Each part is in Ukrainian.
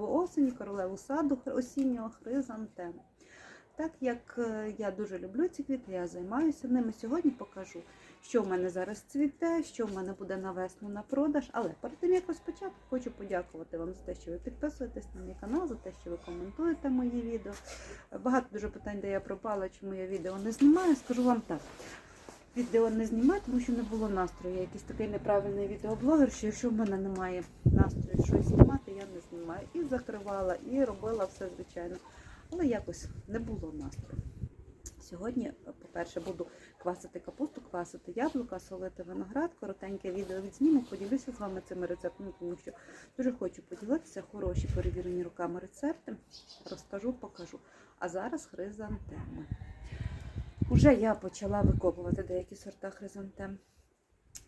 королеву осені, королеву саду осіннього хризантеми. Так як е, я дуже люблю ці квіти, я займаюся ними. Сьогодні покажу, що в мене зараз цвіте, що в мене буде на весну на продаж. Але перед тим як розпочати, хочу подякувати вам за те, що ви підписуєтесь на мій канал, за те, що ви коментуєте мої відео. Багато дуже питань, де я пропала, чому я відео не знімаю. Скажу вам так. Відео не знімаю, тому що не було настрою. Я якийсь такий неправильний відеоблогер, що якщо в мене немає настрою щось знімати, знімаю. І закривала, і робила все звичайно. Але якось не було настрою. Сьогодні, по-перше, буду квасити капусту, квасити яблука, солити виноград, коротеньке відео відзніму, поділюся з вами цими рецептами, тому що дуже хочу поділитися хороші перевірені руками рецепти. Розкажу, покажу. А зараз хризантеми. Уже я почала викопувати деякі сорта хризантем.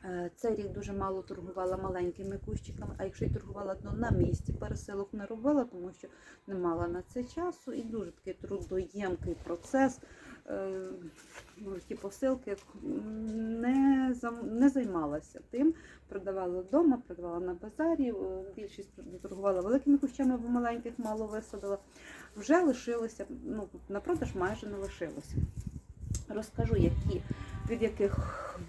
Е, Цей рік дуже мало торгувала маленькими кущиками, а якщо й торгувала, то на місці пересилок не робила, тому що не мала на це часу і дуже такий трудоємкий процес. Е, ну, Ті посилки не, не займалася тим. Продавала вдома, продавала на базарі. Більшість торгувала великими кущами, бо маленьких мало висадила. Вже лишилося, ну, на продаж майже не лишилося. Розкажу, які, від яких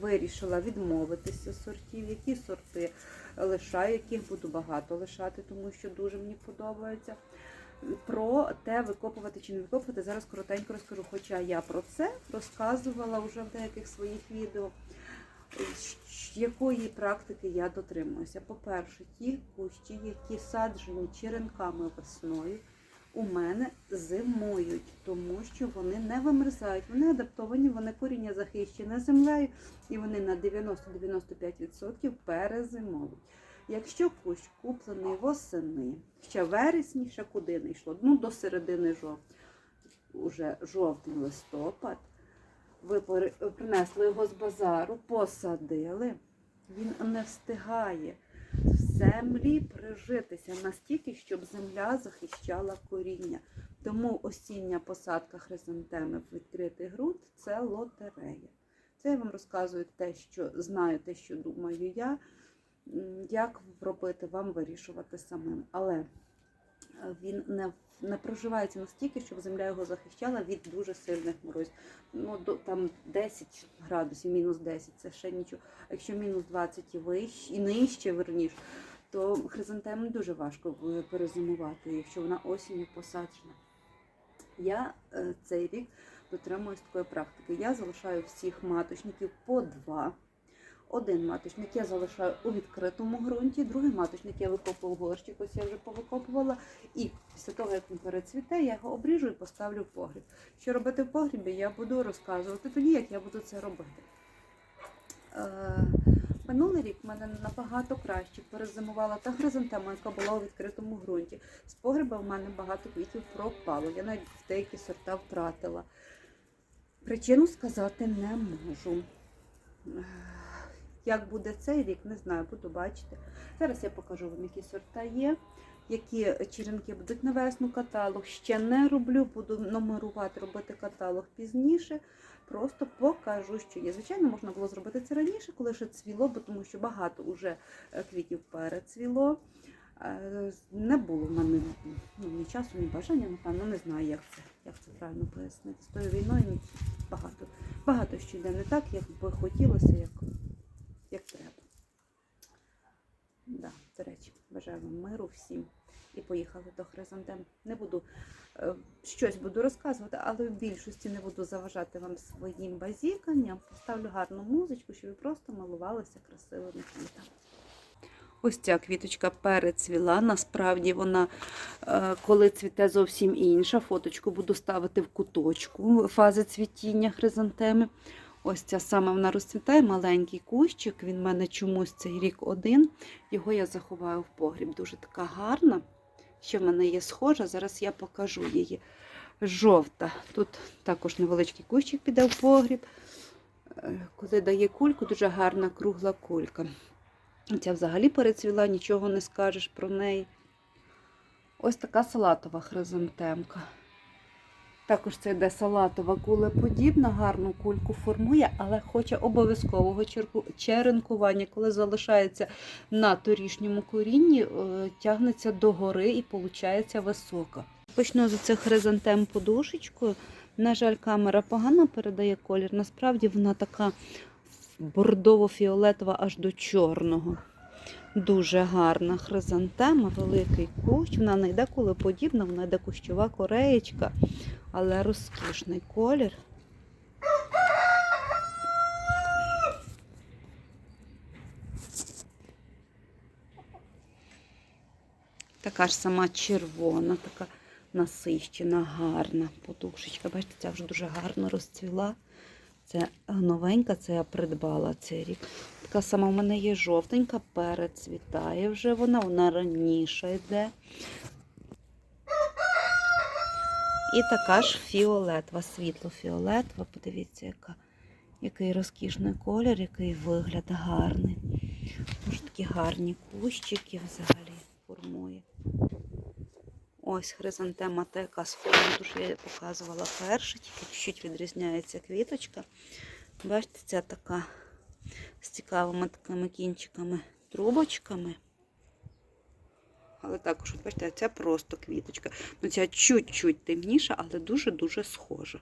вирішила відмовитися сортів, які сорти лишаю, яких буду багато лишати, тому що дуже мені подобається. Про те, викопувати чи не викопувати, зараз коротенько розкажу. Хоча я про це розказувала вже в деяких своїх відео, якої практики я дотримуюся. По-перше, ті кущі, які саджені черенками весною, у мене зимують, тому що вони не вимерзають, вони адаптовані, вони коріння захищене землею і вони на 90-95% перезимовують. Якщо кущ куплений восени, ще вересні, ще куди не йшло, ну до середини жовтня, уже жовтий листопад, ви принесли його з базару, посадили, він не встигає землі прижитися настільки, щоб земля захищала коріння. Тому осіння посадка хризантеми в відкритий ґрунт це лотерея. Це я вам розказую те, що знаю, те, що думаю я. Як робити, вам вирішувати самим. Але е, він не, не проживається настільки, щоб земля його захищала від дуже сильних морозів. Ну, до, там 10 градусів, мінус 10, це ще нічого. А якщо мінус 20 і вище, і нижче, верніш, то хризантему дуже важко е, перезимувати, якщо вона осінню посаджена. Я е, цей рік дотримуюсь такої практики. Я залишаю всіх маточників по два. Один маточник я залишаю у відкритому ґрунті, другий маточник я викопую в горщик, ось я вже повикопувала. І після того, як він перецвіте, я його обріжу і поставлю в погріб. Що робити в погрібі, я буду розказувати тоді, як я буду це робити. Минулий рік в мене набагато краще перезимувала та хризантема, яка була у відкритому ґрунті. З погреба в мене багато квітів пропало. Я навіть деякі сорта втратила. Причину сказати не можу. Як буде цей рік, не знаю, буду бачити. Зараз я покажу вам, які сорта є, які черенки будуть на весну каталог. Ще не роблю, буду номерувати, робити каталог пізніше. Просто покажу, що є. Звичайно, можна було зробити це раніше, коли ще цвіло, бо тому що багато вже е, квітів перецвіло. Е, Не було в мене ну, ні часу, ні бажання, напевно, не знаю, як це, як це правильно пояснити. З тою війною багато, багато що йде не так, як би хотілося, як, як треба. Да, до речі, бажаю вам миру всім. І поїхали до Хризантем. Не буду е, щось буду розказувати, але в більшості не буду заважати вам своїм базіканням. Поставлю гарну музичку, щоб ви просто малувалися красивими квітами. Ось ця квіточка перецвіла. Насправді вона, е, коли цвіте зовсім інша. Фоточку буду ставити в куточку фази цвітіння хризантеми. Ось ця саме вона розцвітає, маленький кущик. Він в мене чомусь цей рік один. Його я заховаю в погріб. Дуже така гарна. Ще в мене є схожа, зараз я покажу її. Жовта. Тут також невеличкий кущик піде в погріб. Е, Коли дає кульку, дуже гарна кругла кулька. Ця взагалі перецвіла, нічого не скажеш про неї. Ось така салатова хризантемка. Також це йде салатова кулеподібна, гарну кульку формує, але хоче обов'язкового черенкування. Коли залишається на торішньому корінні, е, тягнеться догори і виходить висока. Почну з цих хризантем подушечкою. На жаль, камера погано передає колір. Насправді вона така бордово-фіолетова аж до чорного. Дуже гарна хризантема, великий кущ. Вона не йде кулеподібна, вона йде кущова кореєчка, але розкішний колір. Така ж сама червона, така насищена, гарна подушечка. Бачите, ця вже дуже гарно розцвіла. Це новенька, це я придбала цей рік. Така сама в мене є жовтенька, перецвітає вже вона, вона раніше йде. І така ж фіолетова, світло-фіолетова. Подивіться, яка, який розкішний колір, який вигляд гарний. Ось такі гарні кущики взагалі формує. Ось хризантема та яка з що я показувала перше, тільки чуть відрізняється квіточка. Бачите, ця така з цікавими такими кінчиками, трубочками. Але також, от бачите, ця просто квіточка. Ну, ця чуть-чуть темніша, але дуже-дуже схожа.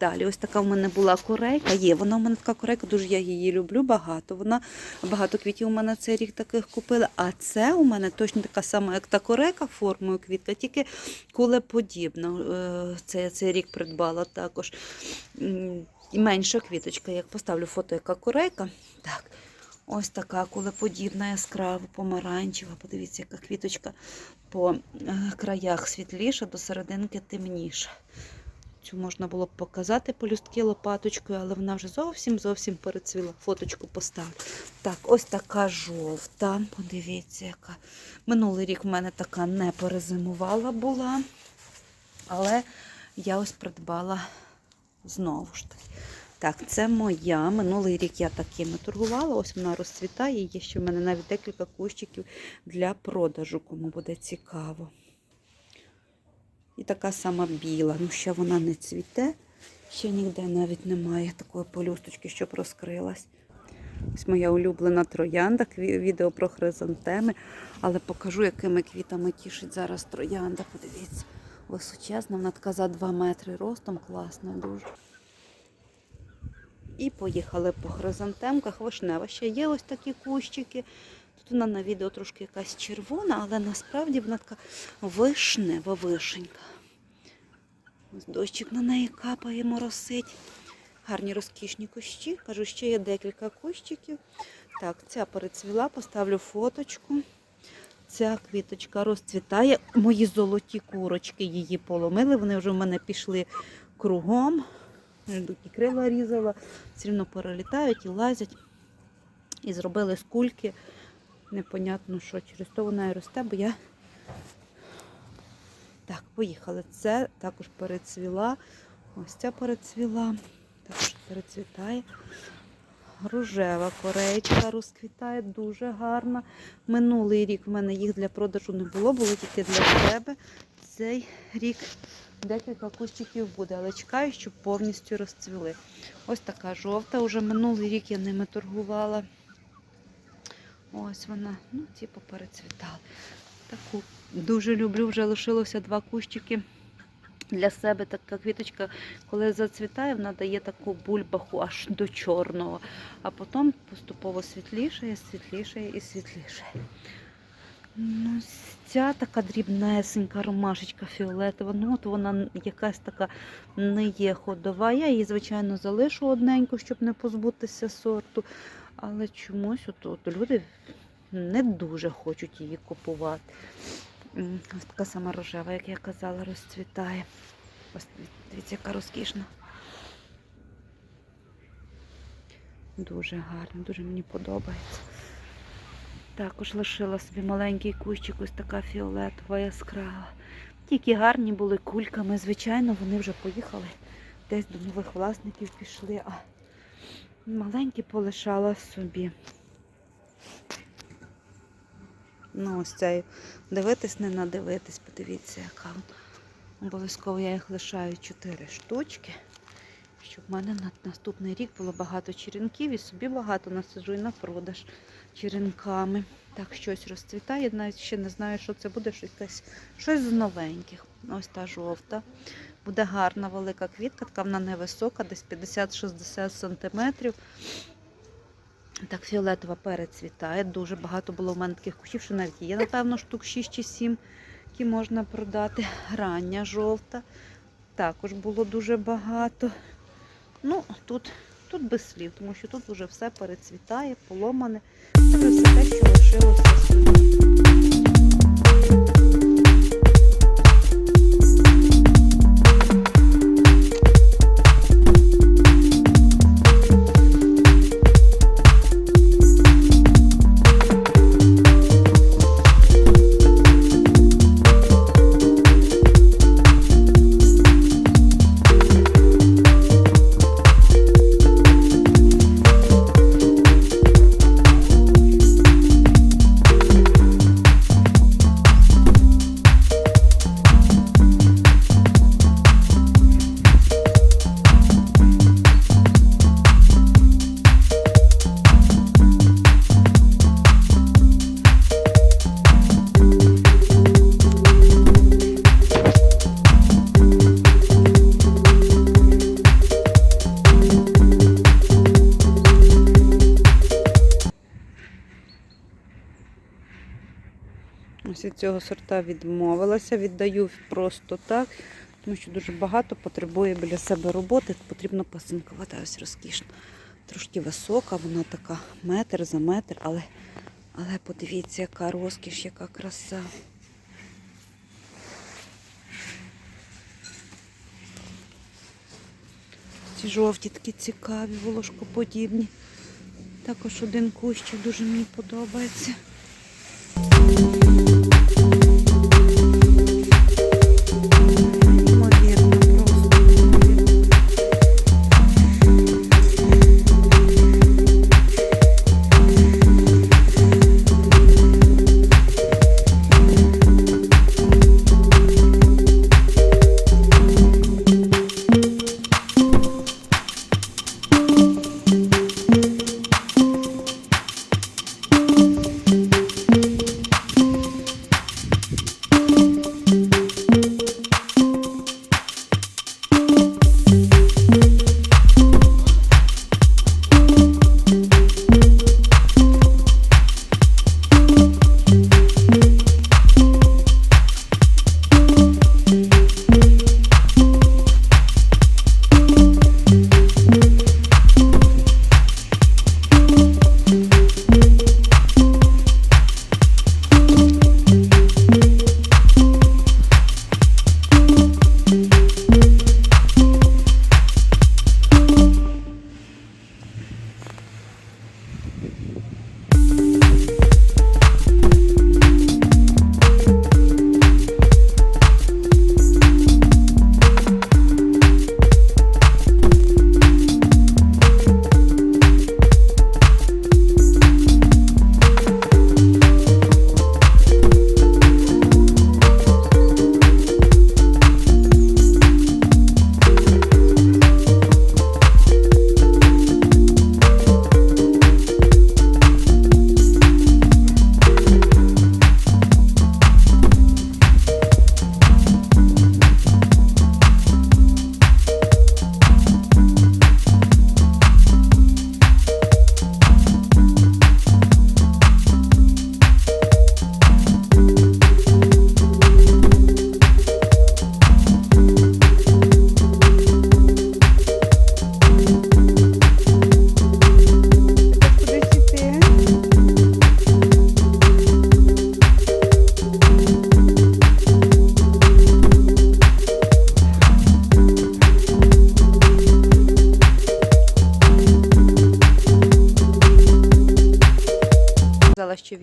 Далі, ось така в мене була корейка. Є, вона в мене така корейка, дуже я її люблю, багато. Вона багато квітів у мене цей рік таких купила. А це у мене точно така сама, як та корейка формою квітка, тільки кулеподібна. Е, Це я цей рік придбала також. І менша квіточка. Як поставлю фото, яка корейка. Так. Ось така кулеподібна, яскрава, помаранчева. Подивіться, яка квіточка по е, краях світліша, до серединки темніша. Цю можна було б показати полюстки лопаточкою, але вона вже зовсім зовсім перецвіла. Фоточку поставлю. Так, ось така жовта. Подивіться, яка. Минулий рік в мене така не перезимувала була. Але я ось придбала знову ж таки. Так, це моя. Минулий рік я такими торгувала. Ось вона розцвітає. Є ще в мене навіть декілька кущиків для продажу, кому буде цікаво. І така сама біла. Ну, ще вона не цвіте. Ще ніде навіть немає такої полюсточки, щоб розкрилась. Ось моя улюблена троянда, відео про хризантеми. Але покажу, якими квітами тішить зараз троянда. Подивіться, височезна, вона така за 2 метри ростом, класна дуже. І поїхали по хризантемках. Вишнева ще є ось такі кущики. Тут вона на відео трошки якась червона, але насправді вона така вишнева вишенька. Ось дощик на неї капає, моросить. Гарні розкішні кущі. Кажу, ще є декілька кущиків. Так, ця перецвіла, поставлю фоточку. Ця квіточка розцвітає. Мої золоті курочки її поломили. Вони вже в мене пішли кругом. І крила різала, все одно перелітають і лазять. І зробили з кульки. Непонятно, що через то вона і росте, бо я. Так, поїхали. Це також перецвіла. Ось ця перецвіла. Також перецвітає. Рожева корейка розквітає, дуже гарна. Минулий рік в мене їх для продажу не було, було тільки для себе. Цей рік декілька кущиків буде, але чекаю, щоб повністю розцвіли. Ось така жовта. Уже минулий рік я ними торгувала. Ось вона, ну, ці поперецвітали. Таку дуже люблю, вже лишилося два кущики. Для себе така квіточка, коли зацвітає, вона дає таку бульбаху аж до чорного, а потім поступово світлішає, світлішає і світлішає. Ну, ця така дрібнесенька ромашечка фіолетова. Ну, от вона якась така не є ходова. Я її, звичайно, залишу одненьку, щоб не позбутися сорту. Але чомусь от, от люди не дуже хочуть її купувати. Така сама рожева, як я казала, розцвітає. Ось дивіться, яка розкішна. Дуже гарно, дуже мені подобається. Також лишила собі маленький кущик, ось така фіолетова яскрава. Тільки гарні були кульками. Звичайно, вони вже поїхали. Десь до нових власників пішли, а маленькі полишала собі. Ну, ось цей дивитись, не надивитись, подивіться, яка Обов'язково я їх лишаю 4 штучки, щоб в мене на наступний рік було багато черенків і собі багато насаджу і на продаж черенками. Так, щось розцвітає, навіть ще не знаю, що це буде, щось, щось з новеньких. Ось та жовта. Буде гарна велика квітка, така вона невисока, десь 50-60 сантиметрів. Так, фіолетова перецвітає. Дуже багато було в мене таких кущів, що навіть є, напевно, штук 6 чи 7, які можна продати. Рання жовта. Також було дуже багато. Ну, тут, тут без слів, тому що тут вже все перецвітає, поломане. Це все те, що лишилося цього сорта відмовилася, віддаю просто так, тому що дуже багато потребує біля себе роботи. Потрібно пасинкувати. Ось розкішно. Трошки висока, вона така метр за метр, але, але подивіться, яка розкіш, яка краса. Ці жовті такі цікаві, волошкоподібні. Також один кущик дуже мені подобається.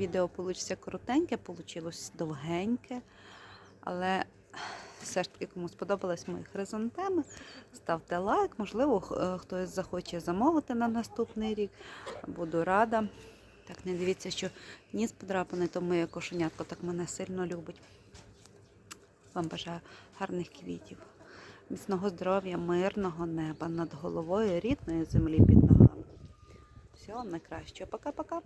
Відео вийде коротеньке, вийшло довгеньке, але все ж таки кому сподобались мої хризантеми, ставте лайк. Можливо, е, хтось захоче замовити на наступний рік. Буду рада. Так, не дивіться, що ніс подрапаний, то моє кошенятко так мене сильно любить. Вам бажаю гарних квітів, міцного здоров'я, мирного неба над головою, рідної землі під ногами. Всього найкращого. Пока-пока.